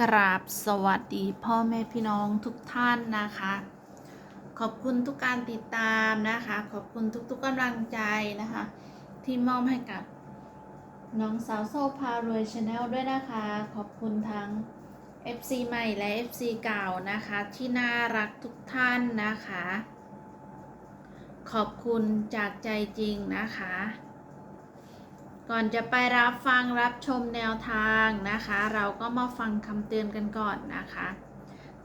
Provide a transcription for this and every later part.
กราบสวัสดีพ่อแม่พี่น้องทุกท่านนะคะ ขอบคุณทุกการติดตามนะคะ ขอบคุณทุกๆกำลังใจนะคะ ที่มอบให้กับน้องสาวโซพารวยชาแนลด้วยนะคะ ขอบคุณทั้ง FC ใหม่และ FC เก่านะคะ ที่น่ารักทุกท่านนะคะ ขอบคุณจากใจจริงนะคะ ก่อนจะไปรับฟังรับชมแนวทางนะคะ เราก็มาฟังคำเตือนกันก่อนนะคะ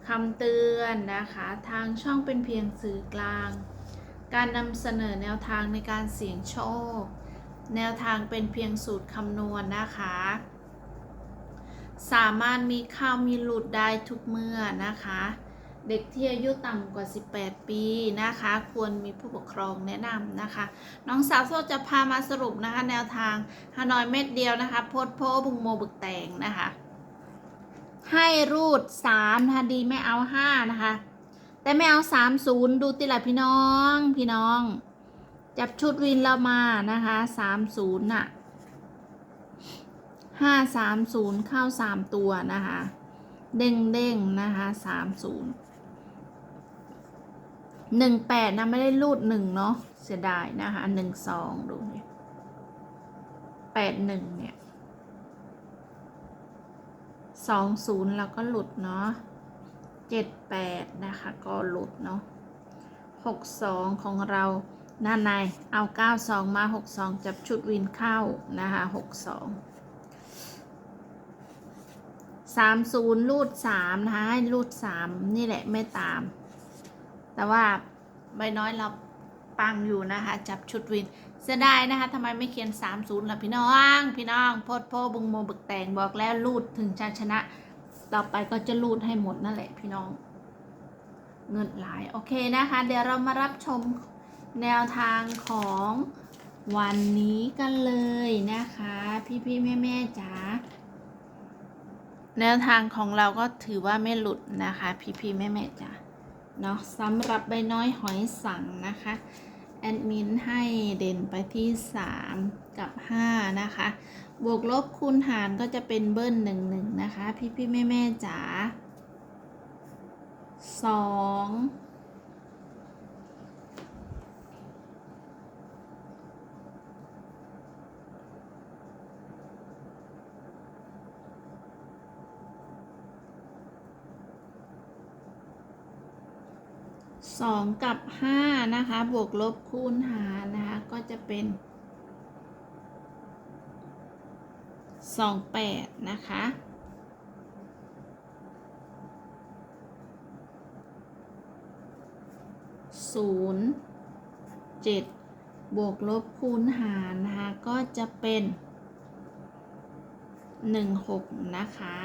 คำเตือนนะคะ ทางช่องเป็นเพียงสื่อกลาง การนำเสนอแนวทางในการเสี่ยงโชค แนวทางเป็นเพียงสูตรคำนวณนะคะ สามารถมีเข้าวมีหลุดได้ทุกเมื่อนะคะ เด็กที่อายุต่ำกว่า 18 ปีนะคะ ควรมีผู้ปกครองแนะนำนะคะ น้องสาวโซจะพามาสรุปนะคะ แนวทางฮานอยเม็ดเดียวนะคะ โพดโพบุงโมบึกแตงนะคะ ให้รูด3นะคะดีไม่เอา5นะคะ แต่ไม่เอา 30 ดูติละพี่น้องพี่น้อง จับชุดวินเรามานะคะ 30น่ะ530 เข้า 3 ตัวนะคะ เด้งเด้งนะคะ 30 หนึ่งแปดนะไม่ได้รูดหนึ่งเนาะเสียดายนะคะหนึ่งสองดูเนี่ยแปดหนึ่งเนี่ยสองศูนย์แล้วก็หลุดเนาะเจ็ดแปดนะคะก็หลุดเนาะหกสองของเราหน้าในเอาเก้าสองมาหกสองจับชุดวินเข้านะคะหกสองสามศูนย์ลูดสามนะคะให้ลูดสามนี่แหละไม่ตาม แต่ว่าใบน้อยเราปังอยู่นะคะ จับชุดวินเสียดายนะคะทำไมไม่เขียน 30ล่ะพี่น้อง พี่น้องโพดโพบุงโมบึกแตงบอกแล้วรูดถึงชัยชนะ ต่อไปก็จะรูดให้หมดนั่นแหละพี่น้อง เงินหลายโอเคนะคะ เดี๋ยวเรามารับชมแนวทางของวันนี้กันเลยนะคะ พี่พี่แม่แม่จ๋าแนวทางของเราก็ถือว่าไม่หลุดนะคะ พี่พี่แม่แม่จ๋า เนาะสำหรับใบน้อยหอยสังนะคะ แอดมินให้เด่นไปที่ 3 กับ 5 นะคะ บวกลบคูณหารก็จะเป็นเบิ้ล1 1นะคะ พี่พี่แม่แม่จ๋าสอง สองกับห้านะคะ บวกลบคูณหารนะคะ ก็จะเป็นสองแปดนะคะศูนย์เจ็ดบวกลบคูณหารนะคะ ก็จะเป็นหนึ่งหกนะคะ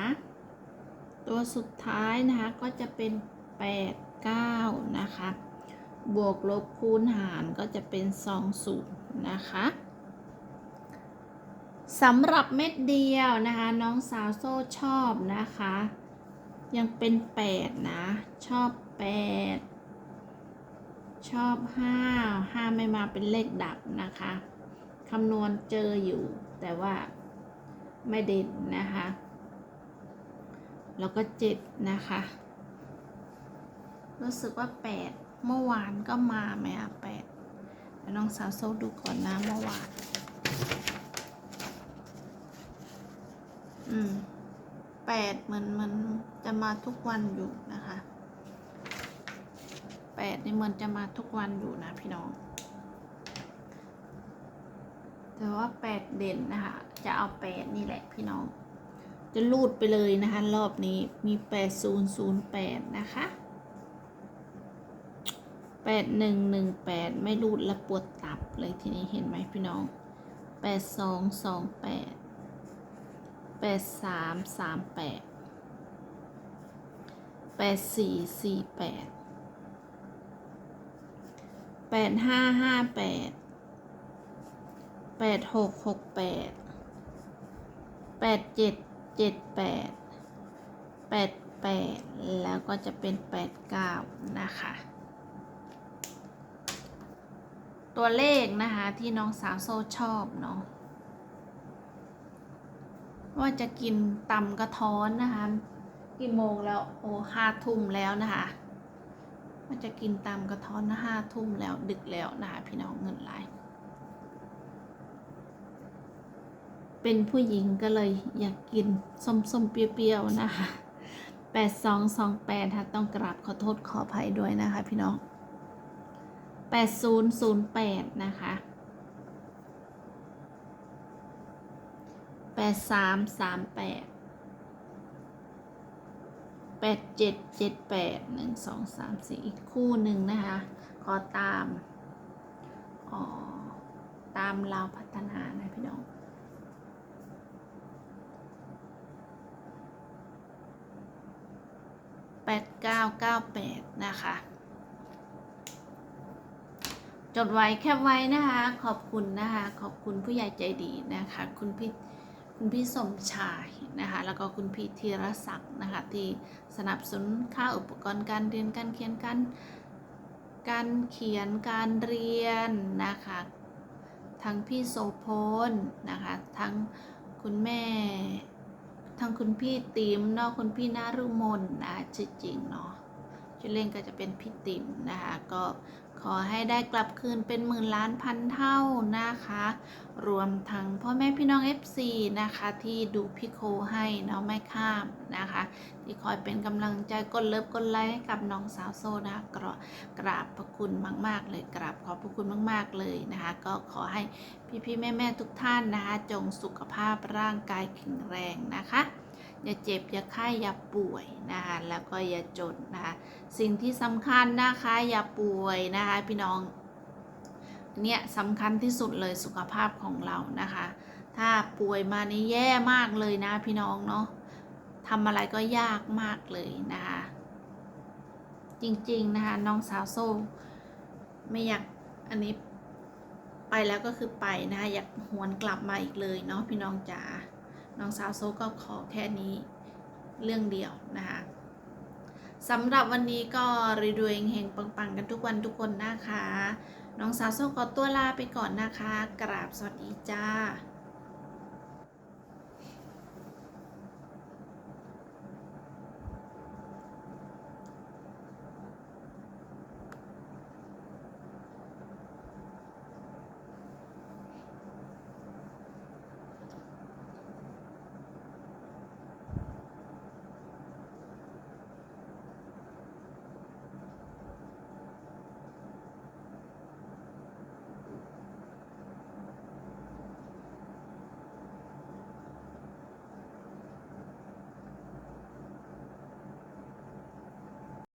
ตัวสุดท้ายนะคะ ก็จะเป็นแปดเก้านะคะ บวกลบคูณหารก็จะเป็นสองศูนย์นะคะสำหรับเม็ดเดียวนะคะ น้องสาวโซ่ชอบนะคะ ยังเป็นแปดนะ ชอบแปดชอบห้าห้าไม่มาเป็นเลขดับนะคะคำนวณเจออยู่แต่ว่าไม่เด่นนะคะ แล้วก็เจ็ดนะคะ รู้สึกว่าแปดเมื่อวานก็มาไหมอะแปดเดี๋ยวน้องสาวโซดูก่อนนะเมื่อวาน อืมแปดเหมือนมันจะมาทุกวันอยู่นะคะแปดนี่เหมือนจะมาทุกวันอยู่นะพี่น้อง แต่ว่าแปดเด่นนะคะ จะเอาแปดนี่แหละพี่น้อง จะรูดไปเลยนะคะ รอบนี้มีแปดศูนย์ศูนย์แปดนะคะ แปดหนึ่งหนึ่งแปดไม่รูดและปวดตับเลยทีนี้เห็นไหมพี่น้องแปดสองสองแปดแปดสามสามแปดแปดสี่สี่แปดแปดห้าห้าแปดแปดหกหกแปดแปดเจ็ดเจ็ดแปดแปดแปดแล้วก็จะเป็นแปดเก้านะคะ ตัวเลขนะคะที่น้องสาวโซชอบเนาะว่าจะกินตำกระท้อนนะคะกี่โมงแล้วโอ้ห้าทุ่มแล้วนะคะมันจะกินตากระท้อนนะห้าทุ่มแล้วดึกแล้วนะคะพี่น้องเงินไหลเป็นผู้หญิงก็เลยอยากกินส้มๆเปรี้ยวๆนะคะแปดสองสองแปดค่ะต้องกราบขอโทษขออภัยด้วยนะคะพี่น้อง แปดศูนย์ศูนย์แปดนะคะแปดสามสามแปดแปดเจ็ดเจ็ดแปดหนึ่งสองสามสี่อีกคู่หนึ่งนะคะ ขอตามอ๋อตามเราพัฒนานะพี่น้องแปดเก้าเก้าแปดนะคะ จดไว้แคปไว้นะคะ ขอบคุณนะคะ ขอบคุณผู้ใหญ่ใจดีนะคะ คุณพี่คุณพี่สมชายนะคะ แล้วก็คุณพี่ธีรศักดิ์นะคะที่สนับสนุนค่าอุปกรณ์การเรียนการเขียนการการเขียนการเรียนนะคะ ทั้งพี่โสพลนะคะ ทั้งคุณแม่ ทั้งคุณพี่ติมเนาะคุณพี่นารุมนนะชื่อจริงเนาะ ชื่อเล่นก็จะเป็นพี่ติ๋มนะคะ ก็ขอให้ได้กลับคืนเป็นหมื่นล้านพันเท่านะคะ รวมทั้งพ่อแม่พี่น้อง FC นะคะ ที่ดูพี่โคให้เนาะไม่ข้ามนะคะ ที่คอยเป็นกำลังใจกดเลิฟกดไลค์ให้กับน้องสาวโซนะคะกรกราบพระคุณมาก ๆ เลยกราบขอบพระคุณมาก ๆ เลยนะคะ ก็ขอให้พี่ๆแม่ ๆ ทุกท่านนะคะ จงสุขภาพร่างกายแข็งแรงนะคะ อย่าเจ็บ อย่าไข้อย่าป่วยนะคะแล้วก็อย่าจนนะคะสิ่งที่สำคัญนะคะอย่าป่วยนะคะพี่น้องเนี่ยสำคัญที่สุดเลยสุขภาพของเรานะคะ ถ้าป่วยมานี่แย่มากเลยนะพี่น้องเนาะทำอะไรก็ยากมากเลยนะคะ จริงๆนะคะน้องสาวโซ่ไม่อยากอันนี้ไปแล้วก็คือไปนะคะอยากหวนกลับมาอีกเลยเนาะพี่น้องจ๋า น้องสาวโซก็ขอแค่นี้เรื่องเดียวนะคะสำหรับวันนี้ก็รีดูเองเฮงปังๆ กันทุกวันทุกคนนะคะ น้องสาวโซขอตัวลาไปก่อนนะคะ กราบสวัสดีจ้า